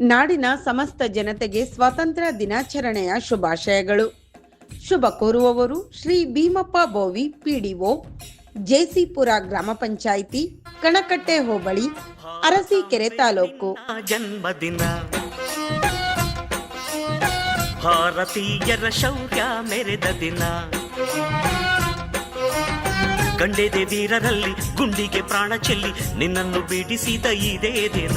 ನಾಡಿನ ಸಮಸ್ತ ಜನತೆಗೆ ಸ್ವಾತಂತ್ರ್ಯ ದಿನಾಚರಣೆಯ ಶುಭಾಶಯಗಳು. ಶುಭ ಕೋರುವವರು ಶ್ರೀ ಭೀಮಪ್ಪ ಬೋವಿ, ಪಿಡಿಒ, ಜೆಸಿಪುರ ಗ್ರಾಮ ಪಂಚಾಯಿತಿ, ಕಣಕಟ್ಟೆ ಹೋಬಳಿ ಅರಸೀಕೆರೆ ತಾಲೂಕು. ಜನ್ಮದಿನ. ಭಾರತೀಯರ ಶೌರ್ಯ ಮೆರೆದ ದಿನ. ಗಂಡೆದೆ ವೀರರಲ್ಲಿ ಗುಂಡಿಗೆ ಪ್ರಾಣ ಚೆಲ್ಲಿ ನಿನ್ನನ್ನು ಬಿಡಿಸಿದ ಇದೇ ದಿನ.